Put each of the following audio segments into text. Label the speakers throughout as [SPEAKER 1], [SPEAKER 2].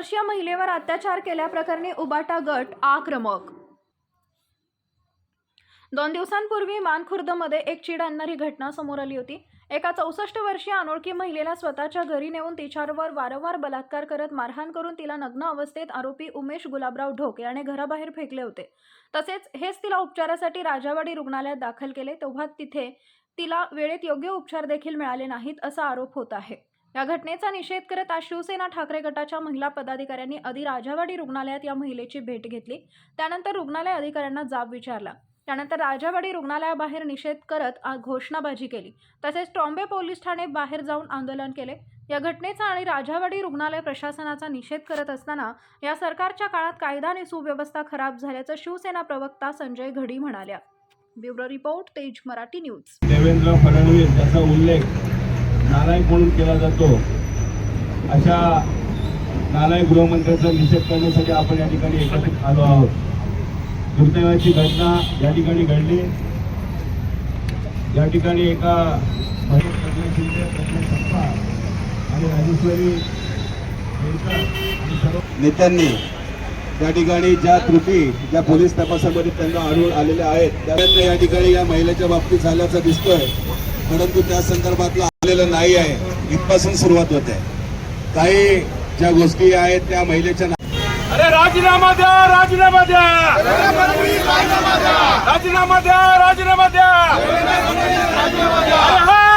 [SPEAKER 1] वर्षीय महिलेवर अत्याचार केल्याप्रकरणी उबाटा गट आक्रमक. दोन दिवसांपूर्वी मानखुर्दमध्ये एक चीड आणणारी घटना समोर आली होती. एका चौसष्ट वर्षीय अनोळखी महिलेला स्वतःच्या घरी नेऊन तिच्यावर वारंवार बलात्कार करत मारहाण करून तिला नग्न अवस्थेत आरोपी उमेश गुलाबराव ढोक याने घराबाहेर फेकले होते. तसेच हेच तिला उपचारासाठी राजावाडी रुग्णालयात दाखल केले तेव्हा तिथे तिला वेळेत योग्य उपचार देखील मिळाले नाहीत असा आरोप होत आहे. या घटनेचा निषेध करत आज शिवसेना ठाकरे गटाच्या महिला पदाधिकाऱ्यांनी आधी राजावाडी रुग्णालयात या महिलेची भेट घेतली. त्यानंतर रुग्णालय अधिकाऱ्यांना जाब विचारला. त्यानंतर राजावाडी रुग्णालयाबाहेर निषेध करत घोषणाबाजी केली. तसेच ट्रॉम्बे पोलीस ठाणे बाहेर जाऊन आंदोलन केले. या घटनेचा आणि राजावाडी रुग्णालय प्रशासनाचा निषेध करत असताना या सरकारच्या काळात कायदा आणि सुव्यवस्था खराब झाल्याचं शिवसेना प्रवक्ता संजय घडी म्हणाल्या. ब्युरो रिपोर्ट तेज मराठी न्यूज.
[SPEAKER 2] देवेंद्र फडणवीस याचा उल्लेख नालायक म्हणून केला जातो. अशा नालायक गृहमंत्र्याचा निषेध करण्यासाठी आपण या ठिकाणी एकत्रित आलो आहोत. दुर्दैवाची घटना या ठिकाणी घडली. या ठिकाणी एका आणि राजेश्वरी
[SPEAKER 3] नेत्यांनी त्या ठिकाणी ज्या त्रुटी ज्या पोलीस तपासामध्ये त्यांना आढळून आलेल्या आहेत त्यानंतर या ठिकाणी या महिलेच्या बाबतीत झाल्याचं दिसतोय. परंतु त्या संदर्भातलं आलेलं नाही आहे. इथपासून सुरुवात होते काही ज्या गोष्टी आहेत त्या महिलेच्या
[SPEAKER 4] अरे राजीनामा द्या राजीनामा द्या. राजीनामा द्या राजीनामा द्या.
[SPEAKER 5] राजीनामा द्या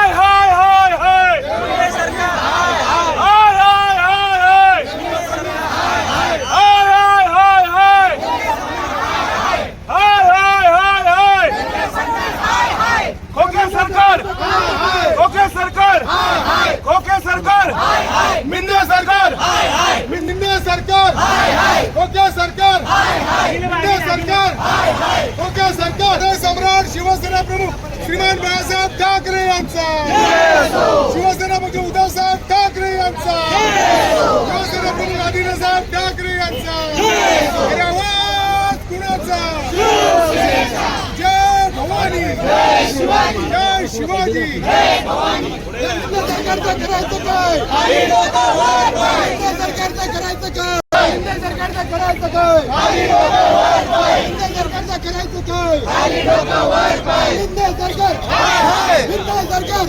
[SPEAKER 5] प्रमुख श्रीमान बाळासाहेब ठाकरे यांचा. शिवसेना म्हणजे पक्ष उद्धव ठाकरे यांचा. शिवसेना म्हणजे प्रमुख आदित्यसाहेब ठाकरे यांचा. आवाज कुणाचा? जय भवानी. जय शिवाजी. सरकारचं करायचं काय? सरकारचं करायचं काय केंद्र सरकारचं करायचं काय केंद्र सरकारचं करायचं काय हिंदे सरकार हिंदे सरकार हिंदे सरकार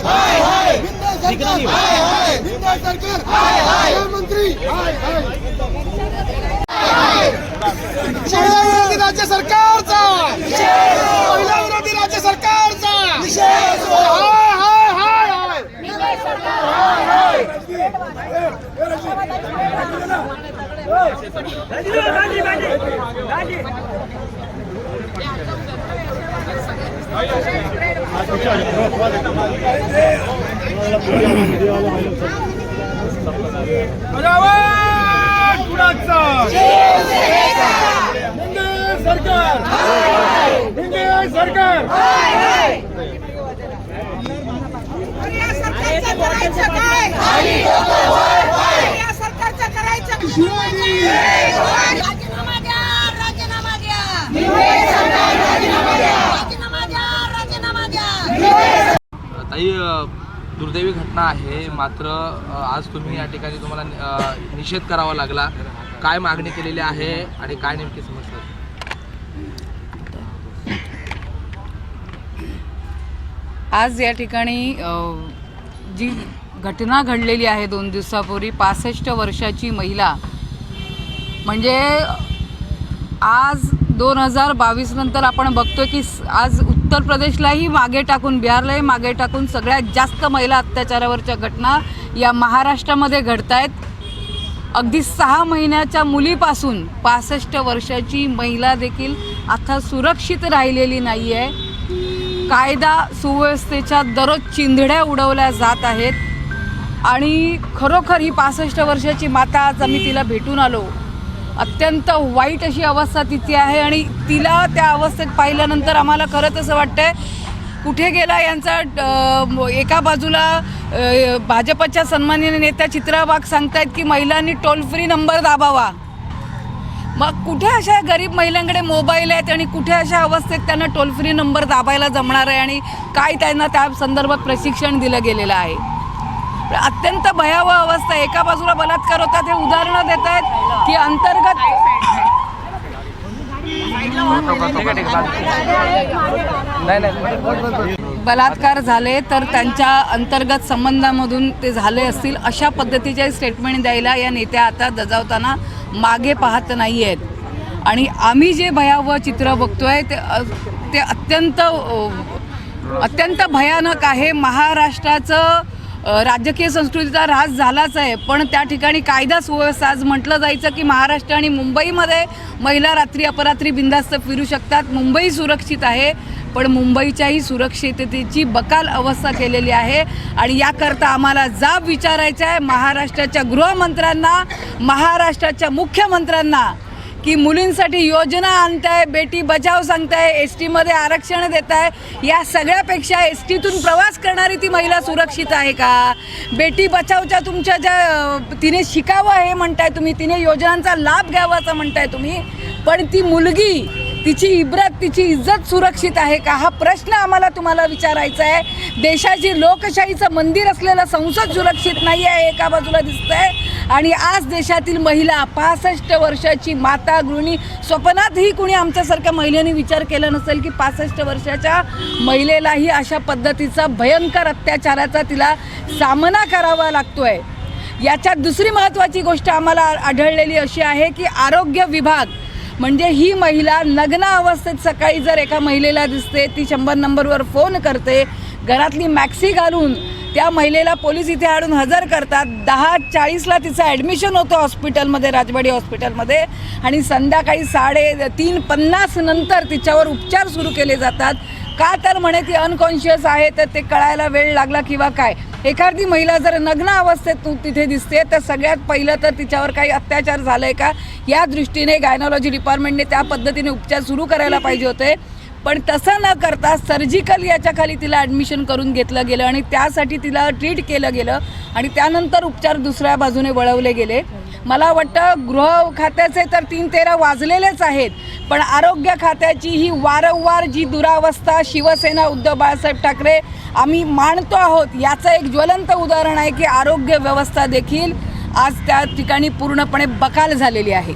[SPEAKER 5] हिंदे सरकार मंत्री महिला विरोधी राज्य सरकारचा. महिला विरोधी राज्य सरकारचा. हाय हाय हाय हाय.
[SPEAKER 4] सरकार सरकार
[SPEAKER 6] सरकारचं करायचं
[SPEAKER 7] ताई दुर्दैवी घटना आहे. मात्र आज तुम्ही या ठिकाणी तुम्हाला निषेध करावा लागला. काय मागणी केलेली आहे आणि काय नेमकी समस्या
[SPEAKER 8] आज या ठिकाणी जी घटना घडलेली आहे दोन दिवसापूर्वी पासष्ट वर्षाची महिला. म्हणजे आज दोन हजार बावीस नंतर आपण बघतोय की आज उत्तर प्रदेशलाही मागे टाकून बिहारलाही मागे टाकून सगळ्यात जास्त महिला अत्याचारावरच्या घटना या महाराष्ट्रामध्ये घडत आहेत अगदी सहा महिन्याच्या मुलीपासून पासष्ट वर्षाची महिला देखील आता सुरक्षित राहिलेली नाही आहे कायदा सुव्यवस्थेच्या दररोज चिंधड्या उडवल्या जात आहेत. आणि खरोखर ही पासष्ट वर्षाची माता आज आम्ही तिला भेटून आलो. अत्यंत वाईट अशी अवस्था तिथे आहे आणि तिला त्या अवस्थेत पाहिल्यानंतर आम्हाला खरंच असं वाटतंय कुठे गेला यांचा एका बाजूला भाजपच्या सन्माननीय नेत्या चित्रा वाघ सांगतायत की महिलांनी टोल फ्री नंबर दाबावा. मग कुठे अशा गरीब महिलांकडे मोबाईल आहेत आणि कुठे अशा अवस्थेत त्यांना टोल फ्री नंबर दाबायला जमणार आहे आणि काय त्यांना त्या संदर्भात प्रशिक्षण दिलं गेलेलं आहे? अत्यंत भयावह अवस्था. एका बाजूला बलात्कार होतात हे उदाहरणं देत आहेत की अंतर्गत बलात्कार झाले तर त्यांच्या अंतर्गत संबंधामधून ते झाले असतील अशा पद्धतीचे स्टेटमेंट द्यायला या नेत्या आता दजावताना मागे पाहत नाही आहेत आणि आम्ही जे भयावह चित्र बघतोय ते ते अत्यंत अत्यंत भयानक आहे. महाराष्ट्राचं राजकीय संस्कृतीचा ऱ्हास झालाच आहे. पण त्या ठिकाणी कायदा सुव्यवस्था आज म्हटलं जायचं की महाराष्ट्र आणि मुंबईमध्ये महिला रात्री अपरात्री बिंदास्त फिरू शकतात. मुंबई सुरक्षित आहे पण मुंबईच्याही सुरक्षिततेची बकाल अवस्था केलेली आहे. आणि याकरता आम्हाला जाब विचारायचा आहे. महाराष्ट्राच्या गृहमंत्र्यांना महाराष्ट्राच्या मुख्यमंत्र्यांना की मुलींसाठी योजना आणताय बेटी बचाव सांगताय एस टीमध्ये आरक्षण देत आहे या सगळ्यापेक्षा एस टीतून प्रवास करणारी ती महिला सुरक्षित आहे का? बेटी बचावच्या तुमच्या ज्या तिने शिकावं हे म्हणताय तुम्ही तिने योजनांचा लाभ घ्यावा असं म्हणताय तुम्ही पण ती मुलगी तिची इब्रत तिची इज्जत सुरक्षित आहे का? हा प्रश्न आम्हाला तुम्हाला विचारायचा आहे. देशाची लोकशाहीचं मंदिर असलेलं संसद सुरक्षित नाही आहे एका बाजूला दिसतंय. आणि आज देशातील महिला पासष्ट वर्षाची माता गृहिणी स्वप्नातही कुणी आमच्यासारख्या महिलेने विचार केला नसेल की पासष्ट वर्षाच्या महिलेलाही अशा पद्धतीचा भयंकर अत्याचाराचा तिला सामना करावा लागतोय. याच्यात दुसरी महत्त्वाची गोष्ट आम्हाला आढळलेली अशी आहे की आरोग्य विभाग म्हणजे ही महिला नग्न अवस्थेत सकाळी जर एका महिलेला दिसते ती शंभर नंबरवर फोन करते घरातली मॅक्सी घालून त्या महिलेला पोलीस इथे आणून हजर करतात. दहा चाळीसला तिचं ॲडमिशन होतं हॉस्पिटलमध्ये राजवाडी हॉस्पिटलमध्ये आणि संध्याकाळी साडे तीन पन्नास नंतर तिच्यावर उपचार सुरू केले जातात. का तर म्हणे ती अनकॉन्शियस आहे तर ते कळायला वेळ लागला किंवा काय? एखादी महिला जर नग्न अवस्थेत तू तिथे दिसते तर सगळ्यात पहिलं तर तिच्यावर काही अत्याचार झालं आहे का? या दृष्टीने गायनॉलॉजी डिपार्टमेंटने त्या पद्धतीने उपचार सुरू करायला पाहिजे होते. पण तसं न करता सर्जिकल याच्या खाली तिला ॲडमिशन करून घेतलं गेलं आणि त्यासाठी तिला ट्रीट केलं गेलं आणि त्यानंतर उपचार दुसऱ्या बाजूने वळवले गेले. मला वाटतं गृह खात्याचे तर तीन तेरा वाजलेलेच आहेत पण आरोग्य खात्याची ही वारंवार जी दुरावस्था शिवसेना उद्धव बाळासाहेब ठाकरे आम्ही मानतो आहोत याचं एक ज्वलंत उदाहरण आहे की आरोग्य व्यवस्था देखील आज त्या ठिकाणी पूर्णपणे बकाल झालेली आहे.